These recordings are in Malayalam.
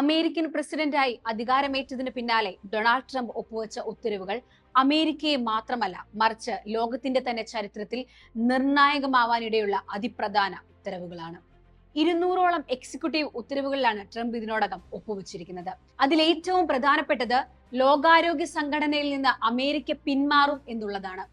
അമേരിക്കൻ പ്രസിഡന്റായി അധികാരമേറ്റതിന് പിന്നാലെ ഡൊണാൾഡ് ട്രംപ് ഒപ്പുവെച്ച ഉത്തരവുകൾ അമേരിക്കയെ മാത്രമല്ല മറിച്ച് ലോകത്തിന്റെ തന്നെ ചരിത്രത്തിൽ നിർണായകമാവാനിടയുള്ള അതിപ്രധാന ഉത്തരവുകളാണ്. ഇരുന്നൂറോളം എക്സിക്യൂട്ടീവ് ഉത്തരവുകളിലാണ് ട്രംപ് ഇതിനോടകം ഒപ്പുവെച്ചിരിക്കുന്നത്. അതിൽ ഏറ്റവും പ്രധാനപ്പെട്ടത് ലോകാരോഗ്യ സംഘടനയിൽ നിന്ന് അമേരിക്ക പിന്മാറും എന്നുള്ളതാണ്.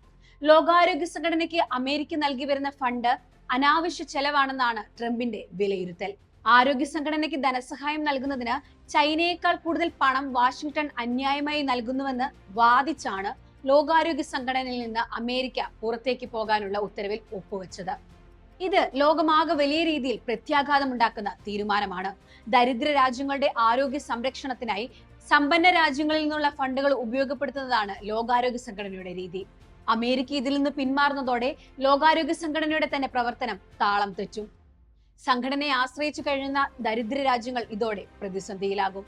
ലോകാരോഗ്യ സംഘടനയ്ക്ക് അമേരിക്ക നൽകി വരുന്ന ഫണ്ട് അനാവശ്യ ചെലവാണെന്നാണ് ട്രംപിന്റെ വിലയിരുത്തൽ. ആരോഗ്യ സംഘടനയ്ക്ക് ധനസഹായം നൽകുന്നതിന് ചൈനയേക്കാൾ കൂടുതൽ പണം വാഷിംഗ്ടൺ അന്യായമായി നൽകുന്നുവെന്ന് വാദിച്ചാണ് ലോകാരോഗ്യ സംഘടനയിൽ നിന്ന് അമേരിക്ക പുറത്തേക്ക് പോകാനുള്ള ഉത്തരവിൽ ഒപ്പുവെച്ചത്. ഇത് ലോകമാകെ വലിയ രീതിയിൽ പ്രത്യാഘാതമുണ്ടാക്കുന്ന തീരുമാനമാണ്. ദരിദ്ര രാജ്യങ്ങളുടെ ആരോഗ്യ സംരക്ഷണത്തിനായി സമ്പന്ന രാജ്യങ്ങളിൽ നിന്നുള്ള ഫണ്ടുകൾ ഉപയോഗപ്പെടുത്തുന്നതാണ് ലോകാരോഗ്യ സംഘടനയുടെ രീതി. അമേരിക്ക ഇതിൽ നിന്ന് പിന്മാറുന്നതോടെ ലോകാരോഗ്യ സംഘടനയുടെ തന്നെ പ്രവർത്തനം താളം തെറ്റും. സംഘടനയെ ആശ്രയിച്ചു കഴിയുന്ന ദരിദ്ര രാജ്യങ്ങൾ ഇതോടെ പ്രതിസന്ധിയിലാകും.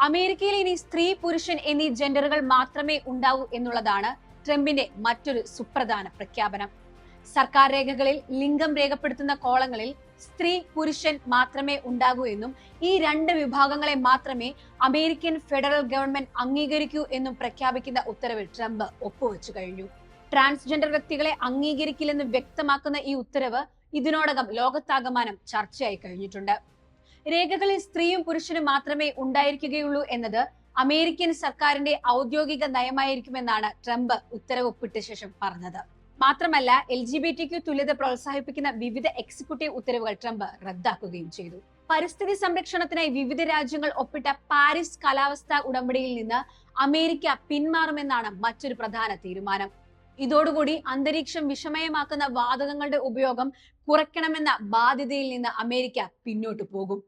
അമേരിക്കയിൽ ഇനി സ്ത്രീ പുരുഷൻ എന്നീ ജെൻഡറുകൾ മാത്രമേ ഉണ്ടാവൂ എന്നുള്ളതാണ് ട്രംപിന്റെ മറ്റൊരു സുപ്രധാന പ്രഖ്യാപനം. സർക്കാർ രേഖകളിൽ ലിംഗം രേഖപ്പെടുത്തുന്ന കോളങ്ങളിൽ സ്ത്രീ പുരുഷൻ മാത്രമേ ഉണ്ടാകൂ എന്നും ഈ രണ്ട് വിഭാഗങ്ങളെ മാത്രമേ അമേരിക്കൻ ഫെഡറൽ ഗവൺമെന്റ് അംഗീകരിക്കൂ എന്നും പ്രഖ്യാപിക്കുന്ന ഉത്തരവിൽ ട്രംപ് ഒപ്പുവെച്ചു കഴിഞ്ഞു. ട്രാൻസ്ജെൻഡർ വ്യക്തികളെ അംഗീകരിക്കില്ലെന്ന് വ്യക്തമാക്കുന്ന ഈ ഉത്തരവ് ഇതിനോടകം ലോകത്താകമാനം ചർച്ചയായി കഴിഞ്ഞിട്ടുണ്ട്. രേഖകളിൽ സ്ത്രീയും പുരുഷനും മാത്രമേ ഉണ്ടായിരിക്കുകയുള്ളൂ എന്നത് അമേരിക്കൻ സർക്കാരിന്റെ ഔദ്യോഗിക നയമായിരിക്കുമെന്നാണ് ട്രംപ് ഉത്തരവ് ഒപ്പിട്ട ശേഷം പറഞ്ഞത്. മാത്രമല്ല L G B T Q തുല്യത പ്രോത്സാഹിപ്പിക്കുന്ന വിവിധ എക്സിക്യൂട്ടീവ് ഉത്തരവുകൾ ട്രംപ് റദ്ദാക്കുകയും ചെയ്തു. പരിസ്ഥിതി സംരക്ഷണത്തിനായി വിവിധ രാജ്യങ്ങൾ ഒപ്പിട്ട പാരീസ് കാലാവസ്ഥാ ഉടമ്പടിയിൽ നിന്ന് അമേരിക്ക പിന്മാറുമെന്നാണ് മറ്റൊരു പ്രധാന തീരുമാനം. ഇതോടുകൂടി അന്തരീക്ഷം വിഷമയമാക്കുന്ന വാതകങ്ങളുടെ ഉപയോഗം കുറയ്ക്കണമെന്ന ബാധ്യതയിൽ നിന്ന് അമേരിക്ക പിന്നോട്ട് പോകും.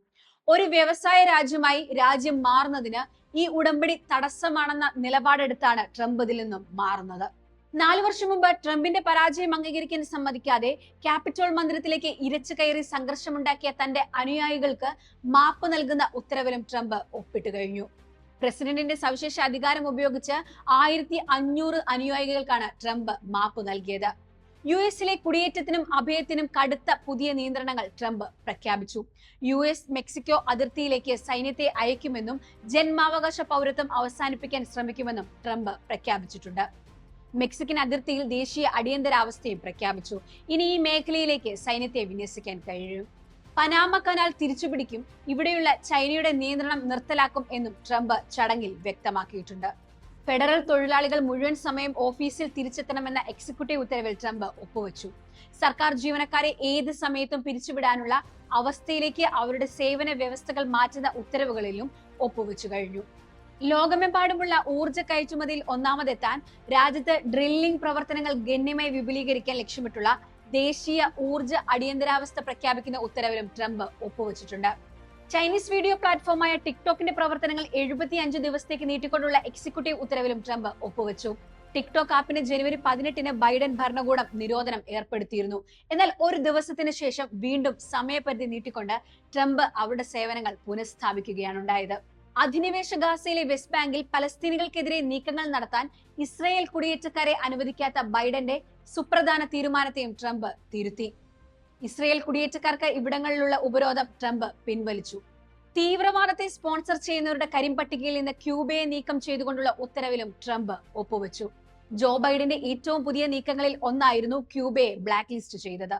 ഒരു വ്യവസായ രാജ്യമായി രാജ്യം മാറുന്നതിന് ഈ ഉടമ്പടി തടസ്സമാണെന്ന നിലപാടെടുത്താണ് ട്രംപ് ഇതിൽ നിന്നും മാറുന്നത്. നാലു വർഷം മുമ്പ് ട്രംപിന്റെ പരാജയം അംഗീകരിക്കാൻ സമ്മതിക്കാതെ ക്യാപിറ്റോൾ മന്ദിരത്തിലേക്ക് ഇരച്ചു കയറി സംഘർഷമുണ്ടാക്കിയ തന്റെ അനുയായികൾക്ക് മാപ്പ് നൽകുന്ന ഉത്തരവിലും ട്രംപ് ഒപ്പിട്ടു കഴിഞ്ഞു. പ്രസിഡന്റിന്റെ സവിശേഷ അധികാരം ഉപയോഗിച്ച് ആയിരത്തി അഞ്ഞൂറ് അനുയായികൾക്കാണ് ട്രംപ് മാപ്പ് നൽകിയത്. യു എസിലെ കുടിയേറ്റത്തിനും അഭയത്തിനും കടുത്ത പുതിയ നിയന്ത്രണങ്ങൾ ട്രംപ് പ്രഖ്യാപിച്ചു. യു എസ് മെക്സിക്കോ അതിർത്തിയിലേക്ക് സൈന്യത്തെ അയക്കുമെന്നും ജന്മാവകാശ പൗരത്വം അവസാനിപ്പിക്കാൻ ശ്രമിക്കുമെന്നും ട്രംപ് പ്രഖ്യാപിച്ചിട്ടുണ്ട്. മെക്സിക്കൻ അതിർത്തിയിൽ ദേശീയ അടിയന്തരാവസ്ഥയും പ്രഖ്യാപിച്ചു. ഇനി ഈ മേഖലയിലേക്ക് സൈന്യത്തെ വിന്യസിക്കാൻ കഴിയും. പനാമ കനാൽ തിരിച്ചുപിടിക്കും. ഇവിടെയുള്ള ചൈനയുടെ നിയന്ത്രണം നിർത്തലാക്കും എന്നും ട്രംപ് ചടങ്ങിൽ വ്യക്തമാക്കിയിട്ടുണ്ട്. ഫെഡറൽ തൊഴിലാളികൾ മുഴുവൻ സമയം ഓഫീസിൽ തിരിച്ചെത്തണമെന്ന എക്സിക്യൂട്ടീവ് ഉത്തരവിൽ ട്രംപ് ഒപ്പുവെച്ചു. സർക്കാർ ജീവനക്കാരെ ഏത് സമയത്തും പിരിച്ചുവിടാനുള്ള അവസ്ഥയിലേക്ക് അവരുടെ സേവന വ്യവസ്ഥകൾ മാറ്റുന്ന ഉത്തരവുകളിലും ഒപ്പുവെച്ചു കഴിഞ്ഞു. ലോകമെമ്പാടുമുള്ള ഊർജ കയറ്റുമതിയിൽ ഒന്നാമതെത്താൻ രാജ്യത്ത് ഡ്രില്ലിംഗ് പ്രവർത്തനങ്ങൾ ഗണ്യമായി വിപുലീകരിക്കാൻ ലക്ഷ്യമിട്ടുള്ള ദേശീയ ഊർജ അടിയന്തരാവസ്ഥ പ്രഖ്യാപിക്കുന്ന ഉത്തരവിലും ട്രംപ് ഒപ്പുവച്ചിട്ടുണ്ട്. ചൈനീസ് വീഡിയോ പ്ലാറ്റ്ഫോമായ ടിക്ടോക്കിന്റെ പ്രവർത്തനങ്ങൾ എഴുപത്തി അഞ്ച് ദിവസത്തേക്ക് നീട്ടിക്കൊണ്ടുള്ള എക്സിക്യൂട്ടീവ് ഉത്തരവിലും ട്രംപ് ഒപ്പുവച്ചു. ടിക്ടോക്ക് ആപ്പിന് ജനുവരി പതിനെട്ടിന് ബൈഡൻ ഭരണകൂടം നിരോധനം ഏർപ്പെടുത്തിയിരുന്നു. എന്നാൽ ഒരു ദിവസത്തിന് ശേഷം വീണ്ടും സമയപരിധി നീട്ടിക്കൊണ്ട് ട്രംപ് അവരുടെ സേവനങ്ങൾ പുനഃസ്ഥാപിക്കുകയാണ് ഉണ്ടായത്. അധിനിവേശ ഗാസയിലെ വെസ്റ്റ് ബാങ്കിൽ പലസ്തീനികൾക്കെതിരെ നീക്കങ്ങൾ നടത്താൻ ഇസ്രയേൽ കുടിയേറ്റക്കാരെ അനുവദിക്കാത്ത ബൈഡന്റെ സുപ്രധാന തീരുമാനത്തെയും ട്രംപ് തിരുത്തി. ഇസ്രയേൽ കുടിയേറ്റക്കാർക്ക് ഇവിടങ്ങളിലുള്ള ഉപരോധം ട്രംപ് പിൻവലിച്ചു. തീവ്രവാദത്തെ സ്പോൺസർ ചെയ്യുന്നവരുടെ കരിമ്പട്ടികയിൽ നിന്ന് ക്യൂബയെ നീക്കം ചെയ്തുകൊണ്ടുള്ള ഉത്തരവിലും ട്രംപ് ഒപ്പുവെച്ചു. ജോ ബൈഡന്റെ ഏറ്റവും പുതിയ നീക്കങ്ങളിൽ ഒന്നായിരുന്നു ക്യൂബയെ ബ്ലാക്ക് ലിസ്റ്റ് ചെയ്തത്.